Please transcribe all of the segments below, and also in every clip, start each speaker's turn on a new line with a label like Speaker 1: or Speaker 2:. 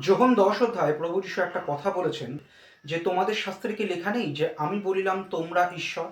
Speaker 1: যোহন দশ অধ্যায় প্রভু যিশু একটা কথা বলেছেন যে তোমাদের শাস্ত্রে কি লেখা নেই যে আমি বলিলাম, তোমরা ঈশ্বর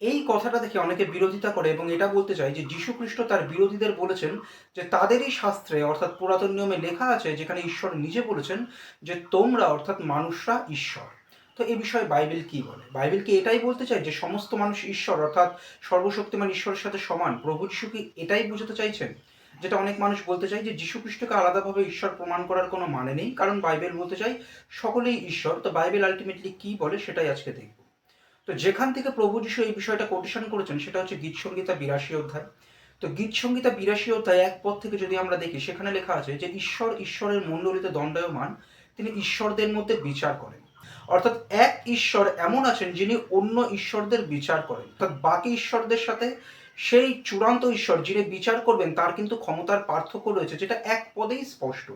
Speaker 1: এই কথাটা দেখে অনেকে বিরোধিতা করে এবং এটা বলতে চাই যে যীশু খ্রিস্ট তার বিরোধীদের বলেছেন যে তাদেরই শাস্ত্রে অর্থাৎ পুরাতন নিয়মে লেখা আছে যেখানে ঈশ্বর নিজে বলেছেন যে তোমরা অর্থাৎ মানুষরা ঈশ্বর। তো এই বিষয়ে বাইবেল কি বলে? বাইবেল কি এটাই বলতে চায় যে সমস্ত মানুষ ঈশ্বর অর্থাৎ সর্বশক্তিমান ঈশ্বরের সাথে সমান? প্রভু যিশু কি এটাই বোঝাতে চাইছেন? যেটা অনেক মানুষ বলতে চায় যে যীশু খ্রিস্টকে আলাদাভাবে ঈশ্বর প্রমাণ করার কোনো মানে নেই। কারণ বাইবেল বলতে চাই সকলেই ঈশ্বর। তো বাইবেল আলটিমেটলি কি বলে সেটাই আজকে দেখব। তো যেখান থেকে প্রভু যিশু এই বিষয়টা কোটেশন করেছেন সেটা হচ্ছে গীত সংগীতা বিরাশি অধ্যায়। তো গীত সংগীতা বিরাশি অধ্যায় এক পদ থেকে যদি আমরা দেখি, সেখানে লেখা আছে যে ঈশ্বর ঈশ্বরের মণ্ডলীতে দণ্ডায়মান, তিনি ঈশ্বরদের মধ্যে বিচার করেন। অর্থাৎ এক ঈশ্বর এমন আছেন যিনি অন্য ঈশ্বরদের বিচার করেন। অর্থাৎ বাকি ঈশ্বরদের সাথে সেই চূড়ান্ত ঈশ্বর যিনি বিচার করবেন, তার কিন্তু ক্ষমতার পার্থক্য রয়েছে, যেটা এক পদেই স্পষ্ট।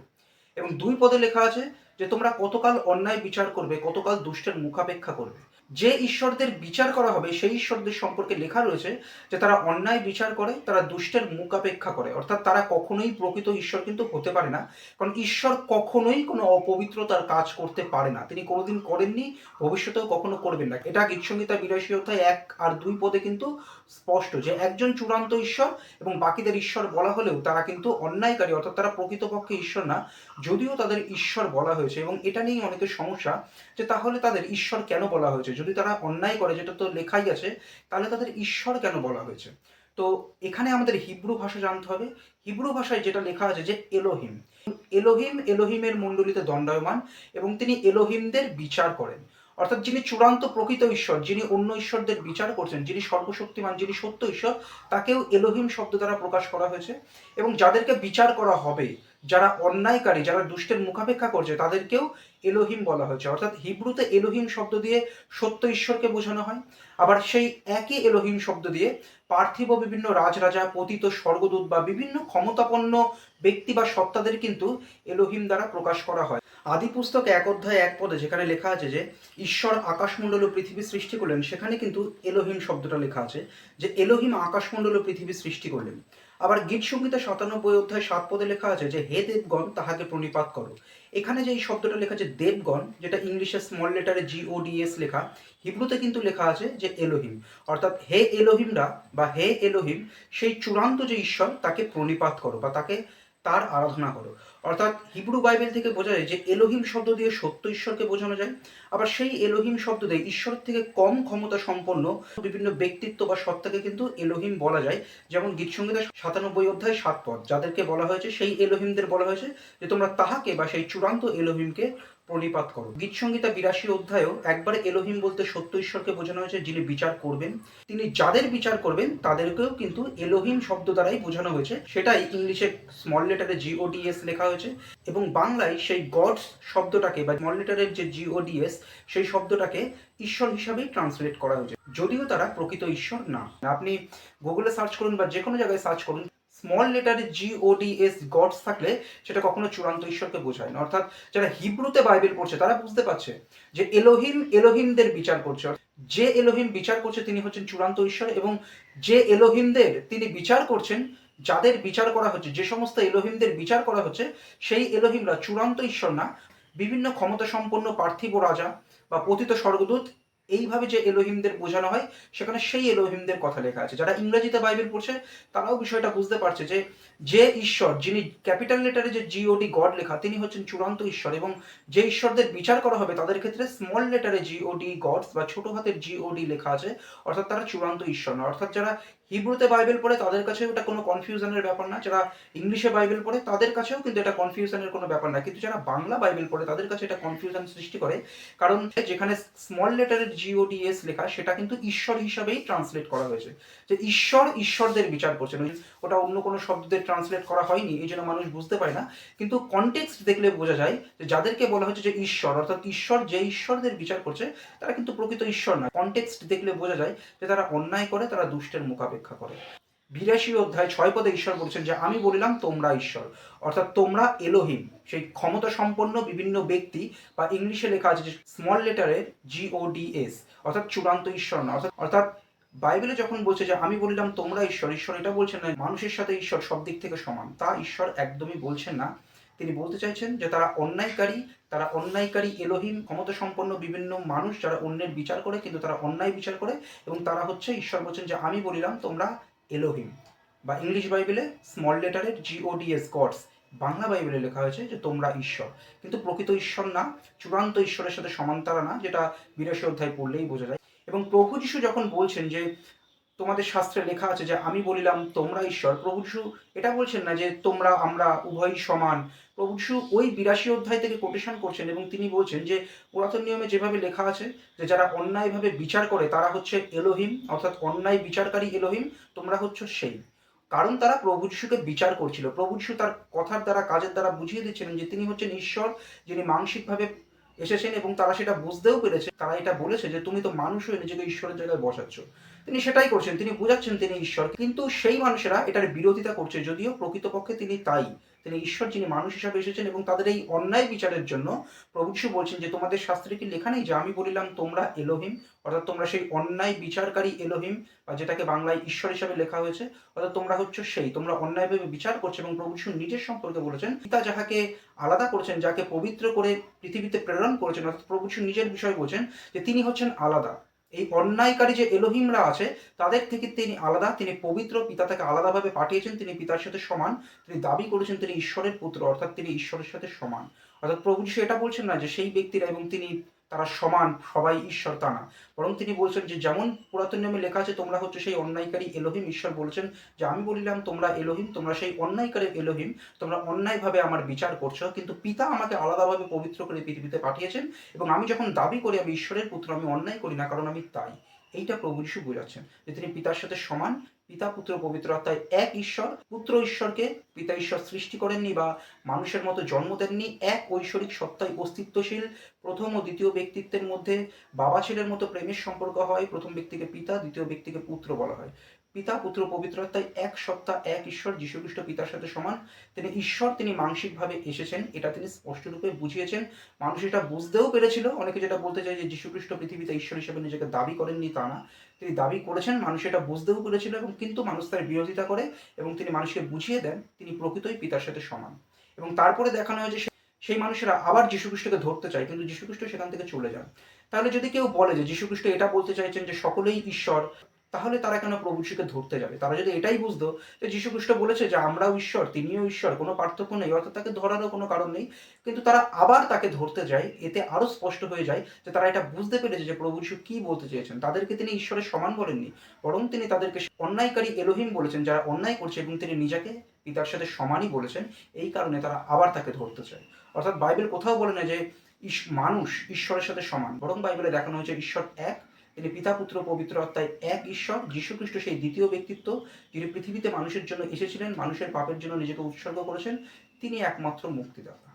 Speaker 1: এবং দুই পদে লেখা আছে যে তোমরা কতকাল অন্যায় বিচার করবে, কতকাল দুষ্টের মুখাপেক্ষা করবে। যে ঈশ্বরদের বিচার করা হবে, সেই ঈশ্বরদের সম্পর্কে লেখা রয়েছে যে তারা অন্যায় বিচার করে, তারা দুষ্টের মুখাপেক্ষা করে। অর্থাৎ তারা কখনোই প্রকৃত ঈশ্বর কিন্তু হতে পারে না। কারণ ঈশ্বর কখনোই কোনো অপবিত্রতার কাজ করতে পারে না। তিনি কোনোদিন করেননি, ভবিষ্যতেও কখনো করবেন না। এটা গীতসংগীতা বিরাশি অধ্যায় এক আর দুই পদে কিন্তু স্পষ্ট যে একজন চূড়ান্ত ঈশ্বর এবং বাকিদের ঈশ্বর বলা হলেও তারা কিন্তু অন্যায়কারী, অর্থাৎ তারা প্রকৃতপক্ষে ঈশ্বর না, যদিও তাদের ঈশ্বর বলা হয়েছে। এবং এটা নিয়েই অনেকের সমস্যা যে তাহলে তাদের ঈশ্বর কেন বলা হয়েছে? যদি তারা অন্যায় করে, যেটা তো লেখাই আছে, তাহলে তাদের ঈশ্বর কেন বলা হয়েছে? তো এখানে আমাদের হিব্রু ভাষা জানতে হবে। হিব্রু ভাষায় যেটা লেখা আছে যে এলোহিম। এলোহিম, এলোহিমের মণ্ডলীতে দণ্ডায়মান এবং তিনি এলোহিমদের বিচার করেন। অর্থাৎ যিনি চূড়ান্ত প্রকৃত ঈশ্বর, যিনি অন্য ঈশ্বরদের বিচার করছেন, যিনি সর্বশক্তিমান, যিনি সত্য ঈশ্বর, তাকেও এলোহিম শব্দ দ্বারা প্রকাশ করা হয়েছে এবং যাদেরকে বিচার করা হবে যারা অন্যায়কারী, যারা দুষ্টের মুখাপেক্ষা করছে, তাদেরকেও এলোহিম বলা হয়েছে। অর্থাৎ হিব্রুতে এলোহিম শব্দ দিয়ে সত্য ঈশ্বরকে বোঝানো হয়। আবার সেই একই এলোহিম শব্দ দিয়ে পার্থিব বিভিন্ন রাজরাজা, পতিত স্বর্গদূত বা বিভিন্ন ক্ষমতাপন্ন ব্যক্তি বা সত্তাদের কিন্তু এলোহিম দ্বারা প্রকাশ করা হয়। আদি পুস্তক এক অধ্যায় এক পদে যেখানে লেখা আছে যে, ঈশ্বর আকাশমণ্ডল ও পৃথিবী সৃষ্টি করলেন, সেখানে কিন্তু এলোহিম শব্দটা লেখা আছে যে, এলোহিম আকাশমণ্ডল ও পৃথিবী সৃষ্টি করলেন। আবার গীত সঙ্গীতে সাতানব্বই অধ্যায় সাত পদে লেখা আছে যে, হে দেবগণ, তাহাকে প্রণিপাত করো। এখানে যে এই শব্দটা লেখা আছে, দেবগণ, যেটা ইংলিশে স্মল লেটারে জিওডিএস লেখা, হিব্রুতে কিন্তু লেখা আছে যে, এলোহিম। অর্থাৎ হে এলোহিমরা বা হে এলোহিম, সেই চূড়ান্ত যে ঈশ্বর, তাকে প্রণিপাত করো বা তাকে তার আরাধনা করো। অর্থাৎ হিব্রু বাইবেল থেকে বোঝা যায় যে এলোহিম শব্দ দিয়ে সত্য ঈশ্বরকে বোঝানো যায়। আবার সেই এলোহিম শব্দ দিয়ে ঈশ্বর থেকে কম ক্ষমতা সম্পন্ন বিভিন্ন ব্যক্তিত্ব বা সত্তাকে কিন্তু এলোহিম বলা যায়। যেমন গীতসঙ্গীতা সাতানব্বই অধ্যায় সাত পদ, যাদেরকে বলা হয়েছে, সেই এলোহিমদের বলা হয়েছে যে তোমরা তাহাকে বা সেই চূড়ান্ত এলোহিমকে প্রণিপাত করো। গীতসঙ্গীতা বিরাশি অধ্যায়েও একবারে এলোহিম বলতে সত্য ঈশ্বরকে বোঝানো হয়েছে, যিনি বিচার করবেন। তিনি যাদের বিচার করবেন, তাদেরকেও কিন্তু এলোহিম শব্দ দ্বারাই বোঝানো হয়েছে। সেটাই ইংলিশে স্মল লেটারে জিওডিএস লেখা হয়েছে। এবং বাংলায় সেই গডস শব্দটাকে বা স্মল লেটারের যে জিওডিএস সেই শব্দটাকে ঈশ্বর হিসাবেই ট্রান্সলেট করা হয়েছে। যদিও তারা প্রকৃত ঈশ্বর না। আপনি গুগলে সার্চ করুন বা যে কোনো জায়গায় সার্চ করুন স্মল লেটারে জিওডিএস গডস থাকলে সেটা কখনো চূড়ান্ত ঈশ্বরকে বোঝায় না। অর্থাৎ যারা হিব্রুতে বাইবেল পড়ছে, তারা বুঝতে পারছে যে এলোহিম, এলোহিমদের বিচার করছে। যে এলোহিম বিচার করছে, তিনি হচ্ছেন চূড়ান্ত ঈশ্বর এবং যে এলোহিমদের তিনি বিচার করছেন, যাদের বিচার করা হচ্ছে, যে সমস্ত এলোহিমদের বিচার করা হচ্ছে, সেই এলোহিমরা চূড়ান্ত ঈশ্বর না। বিভিন্ন ক্ষমতা সম্পন্ন পার্থিব রাজা বা পতিত স্বর্গদূত এইভাবে যে এলোহিমদের বোঝানো হয়, সেখানে সেই এলোহিমদের কথা লেখা আছে। যারা ইংরেজিতে বাইবেল পড়ছে, তারাও বিষয়টা বুঝতে পারছে যে যে ঈশ্বর, যিনি ক্যাপিটাল লেটারে যে জিওডি গড লেখা, তিনি হচ্ছেন চূড়ান্ত ঈশ্বর এবং যে ঈশ্বরদের বিচার করা হবে, তাদের ক্ষেত্রে স্মল লেটারে জিওডি গডস বা ছোট হাতের জিওডি লেখা আছে, অর্থাৎ তারা চূড়ান্ত ঈশ্বর না অর্থাৎ যারা হিব্রুতে বাইবেল পড়ে, তাদের কাছেও এটা কোনো কনফিউশনের ব্যাপার না। যারা ইংলিশে বাইবেল পড়ে, তাদের কাছেও কিন্তু এটা কনফিউশনের কোনো ব্যাপার না। কিন্তু যারা বাংলা বাইবেল পড়ে, তাদের কাছে এটা কনফিউশন সৃষ্টি করে। কারণ যেখানে স্মল লেটারের জিওডিএস লেখা, সেটা কিন্তু ঈশ্বর হিসাবেই ট্রান্সলেট করা হয়েছে। যে ঈশ্বর ঈশ্বরদের বিচার করছেন ওটা অন্য কোনো শব্দের ট্রান্সলেট করা হয়নি, এই জন্য মানুষ বুঝতে পারে না। কিন্তু কনটেক্সট দেখলে বোঝা যায় যে যাদেরকে বলা হচ্ছে যে ঈশ্বর, অর্থাৎ ঈশ্বর যে ঈশ্বরদের বিচার করছে, তারা কিন্তু প্রকৃত ঈশ্বর না কনটেক্সট দেখলে বোঝা যায় যে তারা অন্যায় করে, তারা দুষ্টের মোকাপেক্ষা করে। বিরাশি অধ্যায় ছয় পদে ঈশ্বর বলছেন যে, আমি বলিলাম, তোমরা ঈশ্বর। অর্থাৎ তোমরা এলোহিম, সেই ক্ষমতা সম্পন্ন বিভিন্ন ব্যক্তি, বা ইংলিশে লেখা আছে যে স্মল লেটারের জিওডিএস অর্থাৎ চূড়ান্ত ঈশ্বর না। অর্থাৎ অর্থাৎ বাইবেলে যখন বলছে যে, আমি বলিলাম, তোমরা ঈশ্বর ঈশ্বর এটা বলছেন না, মানুষের সাথে ঈশ্বর সব দিক থেকে সমান। তা ঈশ্বর একদমই বলছেন না। তিনি বলতে চাইছেন যে, তারা অন্যায়কারী তারা অন্যায়কারী এলোহিম ক্ষমতা সম্পন্ন বিভিন্ন মানুষ, যারা অন্যের বিচার করে, কিন্তু তারা অন্যায় বিচার করে, এবং তারা হচ্ছে ঈশ্বর বলছেন যে, আমি বলিলাম, তোমরা এলোহিম বা ইংলিশ বাইবেলে স্মল লেটারের জিওডিএস গডস বাংলা বাইবেলে লেখা হয়েছে যে তোমরা ঈশ্বর। কিন্তু প্রকৃত ঈশ্বর না, চূড়ান্ত ঈশ্বরের সাথে সমান্তরা না, যেটা বিরাশি অধ্যায় পড়লেই বোঝা যায়। এবং প্রভু যিশু যখন বলছেন যে তোমাদের শাস্ত্রে লেখা আছে যে, আমি বলিলাম, তোমরা ঈশ্বর। প্রভু এটা বলছেন না যে, তোমরা, আমরা উভয়ই সমান। প্রভু ওই বিরাশি অধ্যায় থেকে কোটেশন করছেন এবং তিনি বলছেন যে, পুরাতন নিয়মে যেভাবে লেখা আছে যে, যারা অন্যায়ভাবে বিচার করে, তারা হচ্ছে এলোহিম, অর্থাৎ অন্যায় বিচারকারী এলোহিম, তোমরা হচ্ছে সেই। কারণ তারা প্রভু যিশুকে বিচার করছিল। প্রভু যিশু তার কথার দ্বারা, কাজের দ্বারা বুঝিয়ে দিচ্ছিলেন যে, তিনি হচ্ছেন ঈশ্বর, যিনি মানসিকভাবে এসেছেন এবং তারা সেটা বুঝতেও পেরেছে, তারা এটা বলেছে যে তুমি তো মানুষ হয়ে নিজেকে ঈশ্বরের জায়গায় বসাচ্ছ। তিনি সেটাই করছেন, তিনি বুঝাচ্ছেন তিনি ঈশ্বর কিন্তু সেই মানুষেরা এটার বিরোধিতা করছে, যদিও প্রকৃতপক্ষে তিনি তাই। তিনি ঈশ্বর যিনি মানুষ হিসাবে এসেছেন এবং তাদের এই অন্যায় বিচারের জন্য প্রভু বলছেন যে, তোমাদের শাস্ত্রে কি লেখা নেই যে, আমি বলিলাম তোমরা এলোহিম? অর্থাৎ তোমরা সেই অন্যায় বিচারকারী এলোহিম, বা যেটাকে বাংলায় ঈশ্বর হিসাবে লেখা হয়েছে? অর্থাৎ তোমরা হচ্ছে সেই, তোমরা অন্যায়ভাবে বিচার করছ এবং প্রভু নিজের সম্পর্কে বলেছেন, পিতা যাহাকে আলাদা করেছেন যাকে পবিত্র করে পৃথিবীতে প্রেরণ করেছেন, অর্থাৎ প্রভু নিজের বিষয় বলছেন যে, তিনি হচ্ছেন আলাদা। এই অন্যায়কারী যে এলোহিমরা আছে, তাদের থেকে তিনি আলাদা, তিনি পবিত্র পিতা তাকে আলাদাভাবে পাঠিয়েছেন, তিনি পিতার সাথে সমান, তিনি দাবি করেছেন তিনি ঈশ্বরের পুত্র, অর্থাৎ তিনি ঈশ্বরের সাথে সমান। অর্থাৎ প্রভু যিশু এটা বলছেন না যে সেই ব্যক্তিরা এবং তিনি তারা সমান, সবাই ঈশ্বর তা না। বরং তিনি বলছেন যে, যেমন পুরাতন নিয়মে লেখা আছে, তোমরা হচ্ছে সেই অন্যায়কারী এলোহিম ঈশ্বর বলছেন। যে আমি বলিলাম, তোমরা এলোহিম, তোমরা সেই অন্যায়কারী এলোহিম, তোমরা অন্যায়ভাবে আমার বিচার করছ, কিন্তু পিতা আমাকে আলাদাভাবে পবিত্র করে পৃথিবীতে পাঠিয়েছেন এবং আমি যখন দাবি করি আমি ঈশ্বরের পুত্র, আমি অন্যায় করি না, কারণ আমি তাই। এইটা প্রভু যিশু বোঝাচ্ছেন যে, তিনি পিতার সাথে সমান পিতা, পুত্র, পবিত্র আত্মায় এক ঈশ্বর। পুত্র ঈশ্বরকে পিতা ঈশ্বর সৃষ্টি করেননি বা মানুষের মতো জন্ম দেননি। এক ঐশ্বরিক সত্তায় অস্তিত্বশীল। প্রথম ও দ্বিতীয় ব্যক্তিত্বের মধ্যে বাবা ছেলের মতো প্রেমের সম্পর্ক হয়। প্রথম ব্যক্তিকে পিতা, দ্বিতীয় ব্যক্তিকে পুত্র বলা হয়। পিতা, পুত্র পবিত্র আত্মায় এক সত্তা এক ঈশ্বর যীশুখ্রিস্ট পিতার সাথে সমান। তিনি ঈশ্বর, তিনি মানসিকভাবে এসেছেন, এটা তিনি স্পষ্টরূপে বুঝিয়েছেন। মানুষ এটা বুঝতেও পেরেছিল। অনেকে যেটা বলতে চায় যে যীশুখ্রিস্ট পৃথিবীতে ঈশ্বর হিসেবে নিজেকে দাবি করেননি, তা না। তিনি দাবি করেছেন, মানুষ এটা বুঝতেও পেরেছিল এবং কিন্তু মানুষ তার বিরোধিতা করে এবং তিনি মানুষকে বুঝিয়ে দেন, তিনি প্রকৃতই পিতার সাথে সমান। এবং তারপরে দেখানো হয় যে সেই মানুষেরা আবার যীশুখ্রিস্টকে ধরতে চায়, কিন্তু যীশুখ্রিস্ট সেখান থেকে চলে যান। তাহলে যদি কেউ বলে যে যীশুখ্রিস্ট এটা বলতে চাইছেন যে সকলেই ঈশ্বর তাহলে তারা কেন প্রভু যিশুকে ধরতে যাবে? তারা যদি এটাই বুঝতো যে যীশুখ্রিস্ট বলেছে যে, আমরাও ঈশ্বর, তিনিও ঈশ্বর, কোনো পার্থক্য নেই, অর্থাৎ তাকে ধরারও কোনো কারণ নেই। কিন্তু তারা আবার তাকে ধরতে যায়, এতে আরও স্পষ্ট হয়ে যায় যে তারা এটা বুঝতে পেরেছে যে প্রভু যিশু কী বলতে চেয়েছেন। তাদেরকে তিনি ঈশ্বরের সমান বলেননি, বরং তিনি তাদেরকে অন্যায়কারী এলোহিম বলেছেন, যারা অন্যায় করছে এবং তিনি নিজেকে পিতার সাথে সমানই বলেছেন, এই কারণে তারা আবার তাকে ধরতে চায়। অর্থাৎ বাইবেল কোথাও বলে না যে মানুষ ঈশ্বরের সাথে সমান। বরং বাইবেলে দেখানো হয়েছে, ঈশ্বর এক তিনি পিতা পুত্র পবিত্র অর্থাৎ এক ঈশ্বর, যীশুখ্রিস্ট সেই দ্বিতীয় ব্যক্তিত্ব, যিনি পৃথিবীতে মানুষের জন্য এসেছিলেন, মানুষের পাপের জন্য নিজেকে উৎসর্গ করেছেন, তিনি একমাত্র মুক্তিদাতা।